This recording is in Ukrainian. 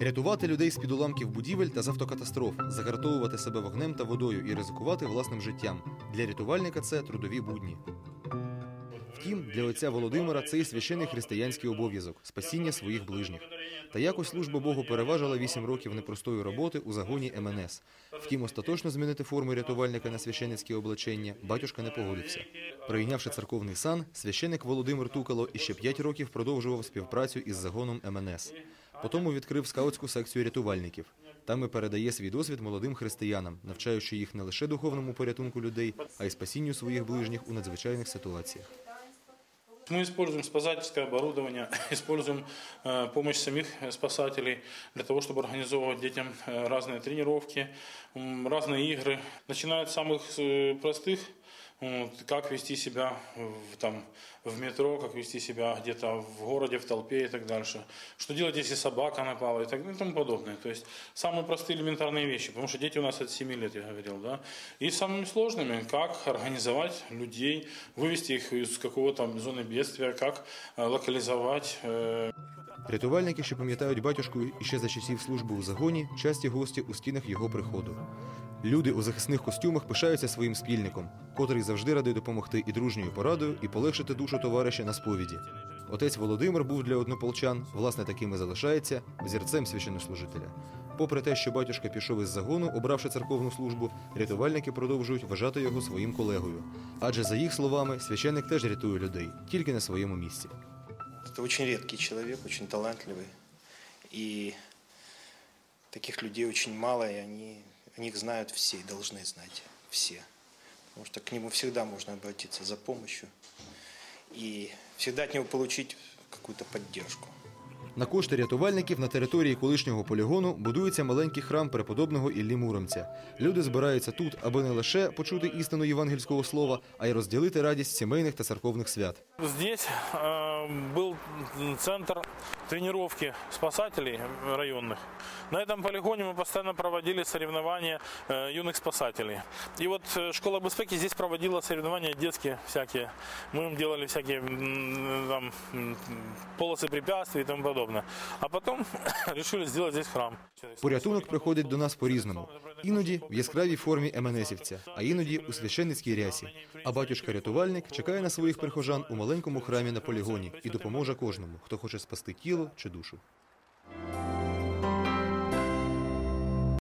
Рятувати людей з-під уламків будівель та з автокатастроф, загартовувати себе вогнем та водою і ризикувати власним життям. Для рятувальника це трудові будні. Втім, для отця Володимира це і священний християнський обов'язок спасіння своїх ближніх. Та якось служба Богу переважила вісім років непростої роботи у загоні МНС. Втім, остаточно змінити форму рятувальника на священницьке облачення батюшка не погодився. Прийнявши церковний сан, священник Володимир Тукало іще п'ять років продовжував співпрацю із загоном МНС. Потім відкрив скаутську секцію рятувальників. Там і передає свій досвід молодим християнам, навчаючи їх не лише духовному порятунку людей, а й спасінню своїх ближніх у надзвичайних ситуаціях. Мы используем спасательское оборудование, используем э, помощь самих спасателей для того, чтобы организовывать детям э, разные тренировки, м, разные игры. Начиная от самых э, простых, вот, как вести себя в, там, в метро, как вести себя где-то в городе, в толпе и так дальше. Что делать, если собака напала и так далее и тому подобное. То есть самые простые элементарные вещи, потому что дети у нас от 7 лет, я говорил, да. И самыми сложными, как организовать людей, вывести их из какого-то зоны бедствия, как э, локализовать э, Рятувальники, що пам'ятають батюшку іще за часів служби у загоні, часті гості у стінах його приходу. Люди у захисних костюмах пишаються своїм спільником, котрий завжди радий допомогти і дружньою порадою, і полегшити душу товариша на сповіді. Отець Володимир був для однополчан, власне, таким і залишається, взірцем священнослужителя. Попри те, що батюшка пішов із загону, обравши церковну службу, рятувальники продовжують вважати його своїм колегою. Адже, за їх словами, священник теж рятує людей, тільки на своєму місці. Это очень редкий человек, очень талантливый. И таких людей очень мало, и они, о них знают все, и должны знать все. Потому что к нему всегда можно обратиться за помощью и всегда от него получить какую-то поддержку. На кошти рятувальників на території колишнього полігону будується маленький храм преподобного Іллі Муромця. Люди збираються тут, аби не лише почути істину євангельського слова, а й розділити радість сімейних та церковних свят. Здесь э, был центр тренировки спасателей районных. На этом полигоне мы постоянно проводили соревнования э, юных спасателей. И вот э, школа безпеки здесь проводила соревнования детские всякие. Мы им делали всякие м, там, м, полосы препятствий и тому подобное. А потом решили сделать здесь храм. Порятунок приходить до нас по-різному. Іноді в яскравій формі МНСівця, а іноді у священницькій рясі. А батюшка-рятувальник чекає на своїх прихожан у маленькому храмі на полігоні і допоможе кожному, хто хоче спасти тіло чи душу.